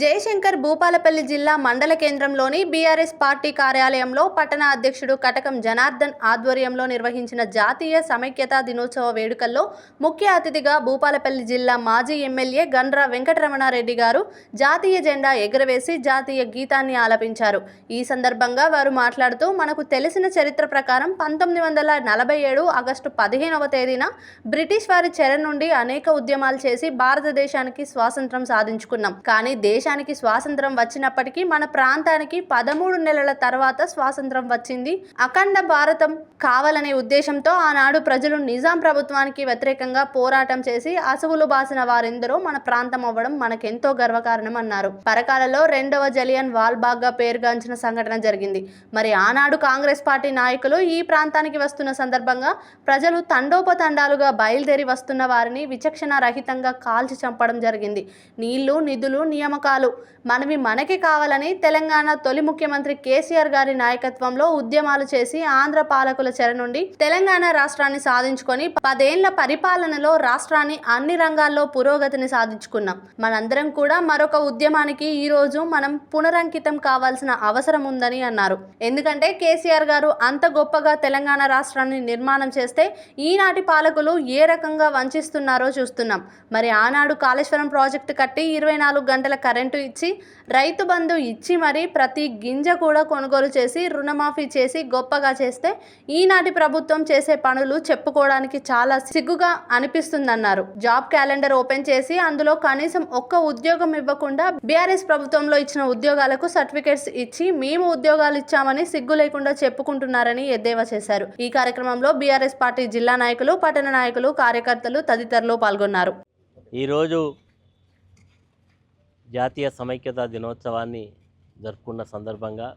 జయశంకర్ భూపాలపల్లి జిల్లా మండల కేంద్రంలోని బీఆర్ఎస్ పార్టీ కార్యాలయంలో పట్టణ అధ్యక్షుడు కటకం జనార్దన్ ఆధ్వర్యంలో నిర్వహించిన జాతీయ సమైక్యతా దినోత్సవ వేడుకల్లో ముఖ్య అతిథిగా భూపాలపల్లి జిల్లా మాజీ ఎమ్మెల్యే గండ్ర వెంకటరమణారెడ్డి గారు జాతీయ జెండా ఎగురవేసి జాతీయ గీతాన్ని ఆలపించారు. ఈ సందర్భంగా వారు మాట్లాడుతూ మనకు తెలిసిన చరిత్ర ప్రకారం పంతొమ్మిది వందల నలభై ఏడు ఆగస్టు పదిహేనవ తేదీన బ్రిటిష్ వారి చెర నుండి అనేక ఉద్యమాలు చేసి భారతదేశానికి స్వాతంత్రం సాధించుకున్నాం. కానీ దేశానికి స్వాతంత్రం వచ్చినప్పటికీ మన ప్రాంతానికి పదమూడు నెలల తర్వాత స్వాతంత్రం వచ్చింది. అఖండ భారతం కావాలనే ఉద్దేశంతో ఆనాడు ప్రజలు నిజాం ప్రభుత్వానికి వ్యతిరేకంగా పోరాటం చేసి అసువులు బాసిన వారెందరో మన ప్రాంతం అవ్వడం మనకెంతో గర్వకారణం అన్నారు. పరకాలలో రెండవ జలియన్ వాల్బాగ్గా పేరుగాంచిన సంఘటన జరిగింది. మరి ఆనాడు కాంగ్రెస్ పార్టీ నాయకులు ఈ ప్రాంతానికి వస్తున్న సందర్భంగా ప్రజలు తండోపతండాలుగా బయలుదేరి వస్తున్న వారిని విచక్షణ రహితంగా కాల్చి చంపడం జరిగింది. నీళ్ళు నిధులు నియామకాలు మనవి మనకి కావాలని తెలంగాణ తొలి ముఖ్యమంత్రి కేసీఆర్ గారి నాయకత్వంలో ఉద్యమాలు చేసి ఆంధ్ర పాలకుల చెర నుండి తెలంగాణ రాష్ట్రాన్ని సాధించుకొని పదేళ్ళ పరిపాలనలో రాష్ట్రాన్ని అన్ని రంగాల్లో పురోగతిని సాధించుకున్నాం. మనందరం కూడా మరొక ఉద్యమానికి ఈ రోజు మనం పునరంకితం కావాల్సిన అవసరం ఉందని అన్నారు. ఎందుకంటే కేసీఆర్ గారు అంత గొప్పగా తెలంగాణ రాష్ట్రాన్ని నిర్మాణం చేస్తే ఈనాటి పాలకులు ఏ రకంగా వంచిస్తున్నారో చూస్తున్నాం. మరి ఆనాడు కాళేశ్వరం ప్రాజెక్టు కట్టి ఇరవై నాలుగు గంటల కరెంటు ఇచ్చి రైతు బంధు ఇచ్చి మరి ప్రతి గింజ కూడా కొనుగోలు చేసి రుణమాఫీ చేసి గొప్పగా చేస్తే ఈనాటి ప్రభుత్వం చేసే పనులు చెప్పుకోవడానికి చాలా సిగ్గుగా అనిపిస్తుందన్నారు. జాబ్ క్యాలెండర్ ఓపెన్ చేసి అందులో కనీసం ఒక్క ఉద్యోగం ఇవ్వకుండా బీఆర్ఎస్ ప్రభుత్వంలో ఇచ్చిన ఉద్యోగాలకు సర్టిఫికేట్స్ ఇచ్చి మేము ఉద్యోగాలు ఇచ్చామని సిగ్గు లేకుండా చెప్పుకుంటున్నారని ఎద్దేవా చేశారు. ఈ కార్యక్రమంలో బీఆర్ఎస్ పార్టీ జిల్లా నాయకులు పట్టణ నాయకులు కార్యకర్తలు తదితరులు పాల్గొన్నారు. ఈరోజు జాతీయ సమైక్యత దినోత్సవాన్ని జరుపుకున్న సందర్భంగా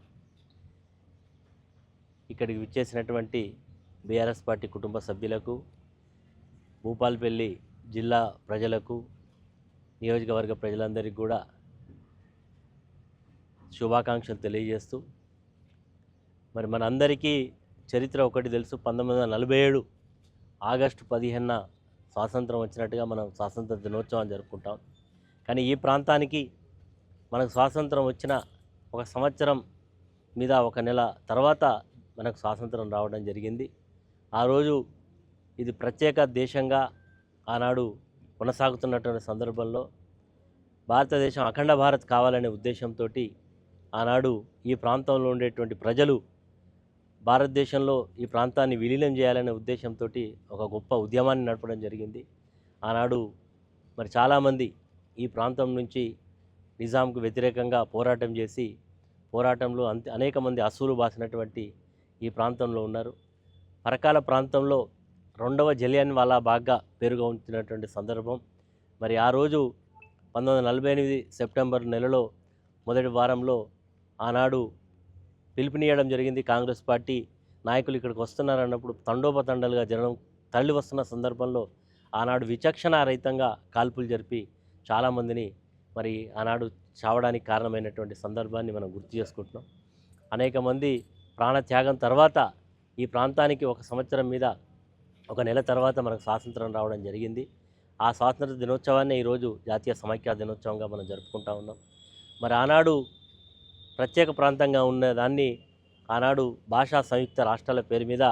ఇక్కడికి విచ్చేసినటువంటి బీఆర్ఎస్ పార్టీ కుటుంబ సభ్యులకు భూపాల్పల్లి జిల్లా ప్రజలకు నియోజకవర్గ ప్రజలందరికీ కూడా శుభాకాంక్షలు తెలియజేస్తూ మరి మనందరికీ చరిత్ర ఒకటి తెలుసు. పంతొమ్మిది వందల నలభై ఏడు ఆగస్టు పదిహేనున స్వాతంత్రం వచ్చినట్టుగా మనం స్వాతంత్ర దినోత్సవం జరుపుకుంటాం. కానీ ఈ ప్రాంతానికి మనకు స్వాతంత్రం వచ్చిన ఒక సంవత్సరం మీద ఒక నెల తర్వాత మనకు స్వాతంత్రం రావడం జరిగింది. ఆ రోజు ఇది ప్రత్యేక దేశంగా ఆనాడు కొనసాగుతున్నటువంటి సందర్భంలో భారతదేశం అఖండ భారత్ కావాలనే ఉద్దేశంతో ఆనాడు ఈ ప్రాంతంలో ఉండేటువంటి ప్రజలు భారతదేశంలో ఈ ప్రాంతాన్ని విలీనం చేయాలనే ఉద్దేశంతో ఒక గొప్ప ఉద్యమాన్ని నడపడం జరిగింది. ఆనాడు మరి చాలామంది ఈ ప్రాంతం నుంచి నిజాంకు వ్యతిరేకంగా పోరాటం చేసి పోరాటంలో అంత అనేక మంది అసూలు బాసినటువంటి ఈ ప్రాంతంలో ఉన్నారు. పరకాల ప్రాంతంలో రెండవ జలియన్ వాలా బాగ్గా పేరుగా సందర్భం. మరి ఆ రోజు పంతొమ్మిది వందల నలభై ఎనిమిది సెప్టెంబర్ నెలలో మొదటి వారంలో ఆనాడు పిలుపునియడం జరిగింది కాంగ్రెస్ పార్టీ నాయకులు ఇక్కడికి వస్తున్నారన్నప్పుడు తండోపతండలుగా జనం తరలి వస్తున్న సందర్భంలో ఆనాడు విచక్షణ రహితంగా కాల్పులు జరిపి చాలామందిని మరి ఆనాడు చావడానికి కారణమైనటువంటి సందర్భాన్ని మనం గుర్తు చేసుకుంటున్నాం. అనేక మంది ప్రాణత్యాగం తర్వాత ఈ ప్రాంతానికి ఒక సంవత్సరం మీద ఒక నెల తర్వాత మనకు స్వాతంత్రం రావడం జరిగింది. ఆ స్వాతంత్ర దినోత్సవాన్ని ఈరోజు జాతీయ సమైక్య దినోత్సవంగా మనం జరుపుకుంటా ఉన్నాం. మరి ఆనాడు ప్రత్యేక ప్రాంతంగా ఉన్న దాన్ని ఆనాడు భాషా సంయుక్త రాష్ట్రాల పేరు మీద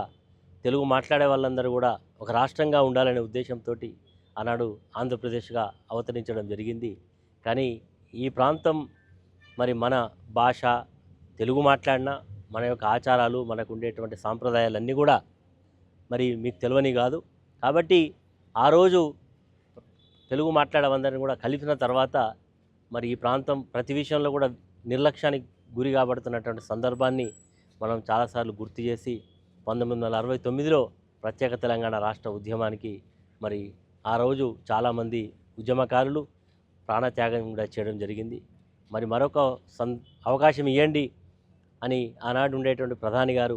తెలుగు మాట్లాడే వాళ్ళందరూ కూడా ఒక రాష్ట్రంగా ఉండాలనే ఉద్దేశంతో ఆనాడు ఆంధ్రప్రదేశ్గా అవతరించడం జరిగింది. కానీ ఈ ప్రాంతం మరి మన భాష తెలుగు మాట్లాడినా మన యొక్క ఆచారాలు మనకు ఉండేటువంటి సాంప్రదాయాలన్నీ కూడా మరి మీకు తెలియని కాదు. కాబట్టి ఆ రోజు తెలుగు మాట్లాడేవందరిని కూడా కలిపిన తర్వాత మరి ఈ ప్రాంతం ప్రతి విషయంలో కూడా నిర్లక్ష్యానికి గురి కాబడుతున్నటువంటి సందర్భాన్ని మనం చాలాసార్లు గుర్తు చేసి పంతొమ్మిది వందల అరవై తొమ్మిదిలో ప్రత్యేక తెలంగాణ రాష్ట్ర ఉద్యమానికి మరి ఆ రోజు చాలామంది ఉద్యమకారులు ప్రాణత్యాగం కూడా చేయడం జరిగింది. మరి మరొక సం అవకాశం ఇవ్వండి అని ఆనాడు ఉండేటువంటి ప్రధాని గారు